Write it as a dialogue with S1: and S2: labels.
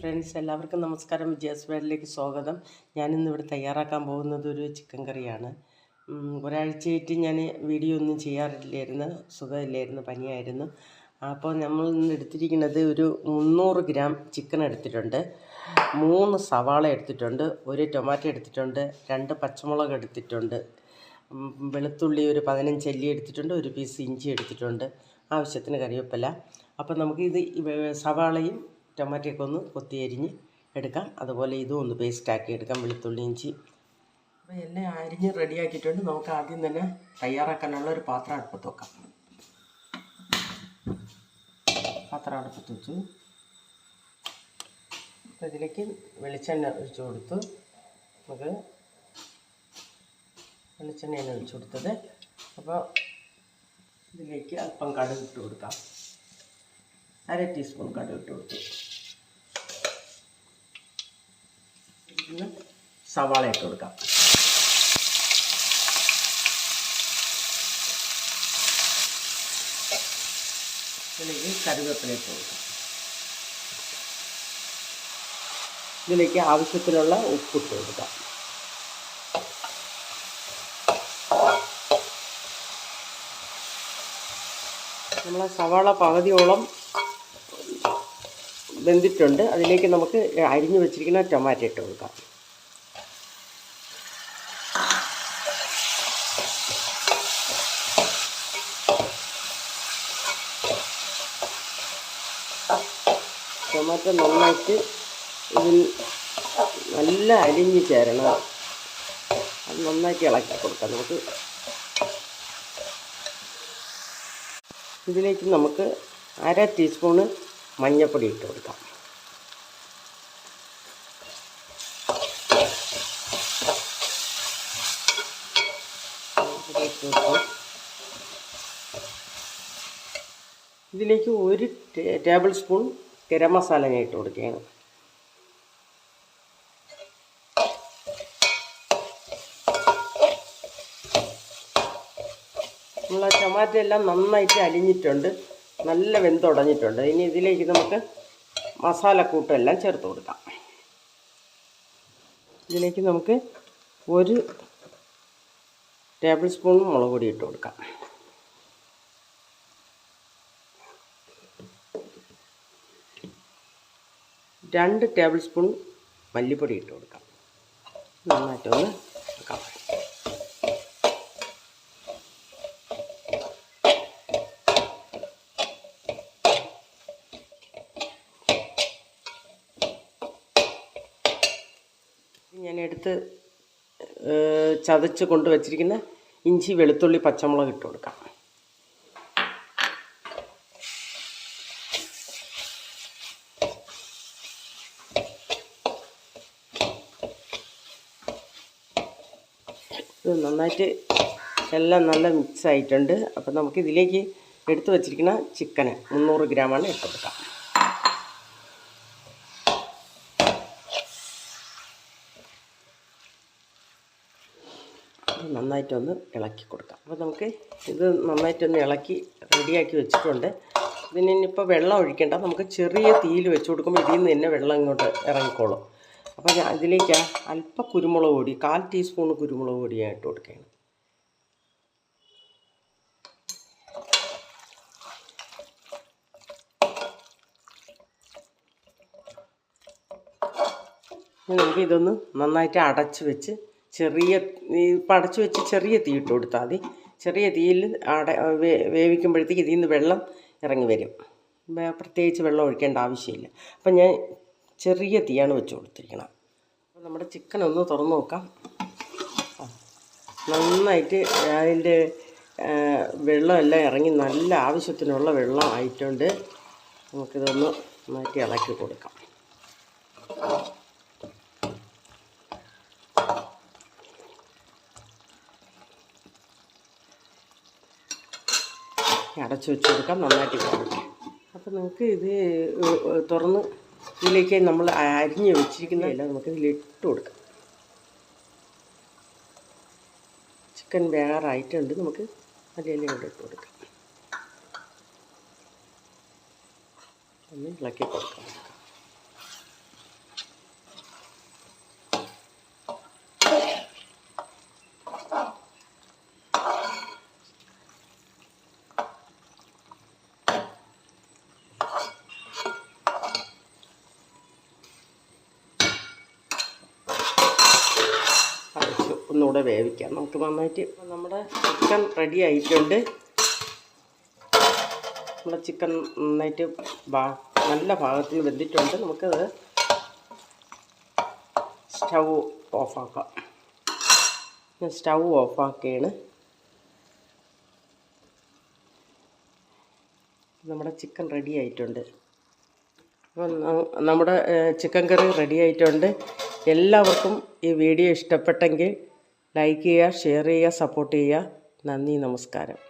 S1: Friends എല്ലാവർക്കും നമസ്കാരം. വിജയസ് വേഡിലേക്ക് സ്വാഗതം. ഞാനിന്ന് ഇവിടെ തയ്യാറാക്കാൻ പോകുന്നത് ഒരു ചിക്കൻ കറിയാണ്. ഒരാഴ്ചയായിട്ട് ഞാൻ വീഡിയോ ഒന്നും ചെയ്യാറില്ലായിരുന്നു സുഖമില്ലായിരുന്നു പനിയായിരുന്നു. അപ്പോൾ നമ്മൾ ഇന്ന് എടുത്തിരിക്കുന്നത് ഒരു മുന്നൂറ് ഗ്രാം ചിക്കൻ എടുത്തിട്ടുണ്ട്. മൂന്ന് സവാള എടുത്തിട്ടുണ്ട് ഒരു ടൊമാറ്റോ എടുത്തിട്ടുണ്ട് രണ്ട് പച്ചമുളക് എടുത്തിട്ടുണ്ട്. വെളുത്തുള്ളി ഒരു പതിനഞ്ച് അല്ലി എടുത്തിട്ടുണ്ട് ഒരു പീസ് ഇഞ്ചി എടുത്തിട്ടുണ്ട്. ആവശ്യത്തിന് കറിവേപ്പില. അപ്പോൾ നമുക്ക് സവാളയും ടൊമാറ്റോയൊക്കെ ഒന്ന് കൊത്തി അരിഞ്ഞ് എടുക്കാം. അതുപോലെ ഇതും ഒന്ന് പേസ്റ്റാക്കി എടുക്കാം വെളുത്തുള്ളി ഇഞ്ചി. അപ്പോൾ എല്ലാം അരിഞ്ഞ് റെഡിയാക്കിയിട്ടുണ്ട് നമുക്ക് ആദ്യം തന്നെ തയ്യാറാക്കാനുള്ള ഒരു പാത്രം അടുപ്പത്ത് വെക്കാം. പാത്രം അടുപ്പത്ത് വെച്ചു. അപ്പോൾ ഇതിലേക്ക് വെളിച്ചെണ്ണ ഒഴിച്ചു കൊടുത്തു. നമുക്ക് വെളിച്ചെണ്ണയാണ് ഒഴിച്ചു കൊടുത്തത്. അപ്പോൾ ഇതിലേക്ക് അല്പം കടുക് ഇട്ട് കൊടുക്കാം. അര ടീസ്പൂൺ കടുക് ഇട്ട് കൊടുത്തു. സവാള ഇട്ട് കൊടുക്കാം. ഇതിലേക്ക് കറിവേപ്പില ഇട്ട് കൊടുക്കാം. ഇതിലേക്ക് ആവശ്യത്തിനുള്ള ഉപ്പിട്ട് കൊടുക്കാം. നമ്മളെ സവാള പകുതിയോളം വെന്തിട്ടുണ്ട്. അതിലേക്ക് നമുക്ക് അരിഞ്ഞു വെച്ചിരിക്കുന്ന ടൊമാറ്റോ ഇട്ട് കൊടുക്കാം. ടൊമാറ്റോ നന്നായിട്ട് ഇതിൽ നല്ല അരിഞ്ഞു ചേരണം. അത് നന്നായിട്ട് ഇളക്കി കൊടുക്കാം നമുക്ക്. ഇതിലേക്ക് നമുക്ക് അര ടീസ്പൂണ് മഞ്ഞൾപ്പൊടി ഇട്ട് കൊടുക്കാം. ഇതിലേക്ക് ഒരു ടേബിൾ സ്പൂൺ ഗരം മസാല ഞാൻ ഇട്ട് കൊടുക്കുകയാണ്. നമ്മൾ ടൊമാറ്റോ എല്ലാം നന്നായിട്ട് അലിഞ്ഞിട്ടുണ്ട്. നല്ല വെന്തുടഞ്ഞിട്ടുണ്ട് ഇനി ഇതിലേക്ക് നമുക്ക് മസാലക്കൂട്ടെല്ലാം ചേർത്ത് കൊടുക്കാം. ഇതിലേക്ക് നമുക്ക് ഒരു ടേബിൾ സ്പൂൺ മുളക് പൊടി ഇട്ട് കൊടുക്കാം. രണ്ട് ടേബിൾ സ്പൂൺ മല്ലിപ്പൊടി ഇട്ട് കൊടുക്കാം. നന്നായിട്ടൊന്ന് വെക്കാം ഏഹ്, ചതച്ച് കൊണ്ട് വച്ചിരിക്കുന്ന ഇഞ്ചി വെളുത്തുള്ളി പച്ചമുളക് ഇട്ട് കൊടുക്കാം. ഇത് നന്നായിട്ട് എല്ലാം നല്ല മിക്സ് ആയിട്ടുണ്ട്. അപ്പം നമുക്ക് ഇതിലേക്ക് എടുത്ത് വച്ചിരിക്കുന്ന ചിക്കന് മുന്നൂറ് ഗ്രാമാണ് ഇട്ട് കൊടുക്കാം. നന്നായിട്ടൊന്ന് ഇളക്കി കൊടുക്കാം. അപ്പോൾ നമുക്ക് ഇത് നന്നായിട്ടൊന്ന് ഇളക്കി റെഡിയാക്കി വെച്ചിട്ടുണ്ട്. ഇതിന് ഇനിയിപ്പോൾ വെള്ളം ഒഴിക്കേണ്ട. നമുക്ക് ചെറിയ തീയിൽ വെച്ച് കൊടുക്കുമ്പോൾ ഇതിൽ നിന്ന് തന്നെ വെള്ളം ഇങ്ങോട്ട് ഇറങ്ങിക്കോളും. അപ്പോൾ ഞാൻ ഇതിലേക്ക് അല്പം കുരുമുളക് പൊടി കാൽ ടീസ്പൂൺ കുരുമുളക് പൊടി ഞാൻ ഇട്ട് കൊടുക്കുകയാണ്. നമുക്ക് ഇതൊന്ന് നന്നായിട്ട് അടച്ച് വെച്ച് ചെറിയ ഈ പടച്ചു വെച്ച് ചെറിയ തീ ഇട്ട് കൊടുത്താൽ മതി. ചെറിയ തീയിൽ അട വേവിക്കുമ്പോഴത്തേക്ക് ഇതിൽ നിന്ന് വെള്ളം ഇറങ്ങി വരും. പ്രത്യേകിച്ച് വെള്ളം ഒഴിക്കേണ്ട ആവശ്യമില്ല. അപ്പം ഞാൻ ചെറിയ തീയാണ് വെച്ച് കൊടുത്തിരിക്കണം അപ്പോൾ നമ്മുടെ ചിക്കൻ ഒന്ന് തുറന്ന് നോക്കാം. നന്നായിട്ട് അതിന്റെ വെള്ളമെല്ലാം ഇറങ്ങി നല്ല ആവശ്യത്തിനുള്ള വെള്ളം ആയിട്ടുണ്ട്. നമുക്കിതൊന്ന് മാറ്റി ഇളക്കി കൊടുക്കാം. അടച്ചു വെച്ച് കൊടുക്കാം നന്നായിട്ട് കിടക്കും അപ്പോൾ നമുക്ക് ഇത് തുറന്ന് ഇതിലേക്ക് നമ്മൾ അരിഞ്ഞ് വെച്ചിരിക്കുന്ന ഇല നമുക്ക് ഇതിലിട്ട് കൊടുക്കാം. ചിക്കൻ വേറായിട്ടുണ്ട് നമുക്ക് അതിലെല്ലാം കൂടെ ഇട്ട് കൊടുക്കാം. ഒന്ന് ഇളക്കി കൊടുക്കാം. ഒന്നുകൂടെ വേവിക്കാം. നമുക്ക് നന്നായിട്ട് നമ്മുടെ ചിക്കൻ റെഡി ആയിട്ടുണ്ട്. നമ്മുടെ ചിക്കൻ നന്നായിട്ട് നല്ല ഭാഗത്തിൽ വെന്തിട്ടുണ്ട്. നമുക്കത് സ്റ്റൗ ഓഫാക്കാം. ഞാൻ സ്റ്റൗ ഓഫാക്കുകയാണ്. നമ്മുടെ ചിക്കൻ റെഡി ആയിട്ടുണ്ട്. നമ്മുടെ ചിക്കൻ കറി റെഡി ആയിട്ടുണ്ട്. എല്ലാവർക്കും ഈ വീഡിയോ ഇഷ്ടപ്പെട്ടെങ്കിൽ ലൈക്ക് ചെയ്യുക ഷെയർ ചെയ്യുക സപ്പോർട്ട് ചെയ്യുക. നന്ദി നമസ്കാരം.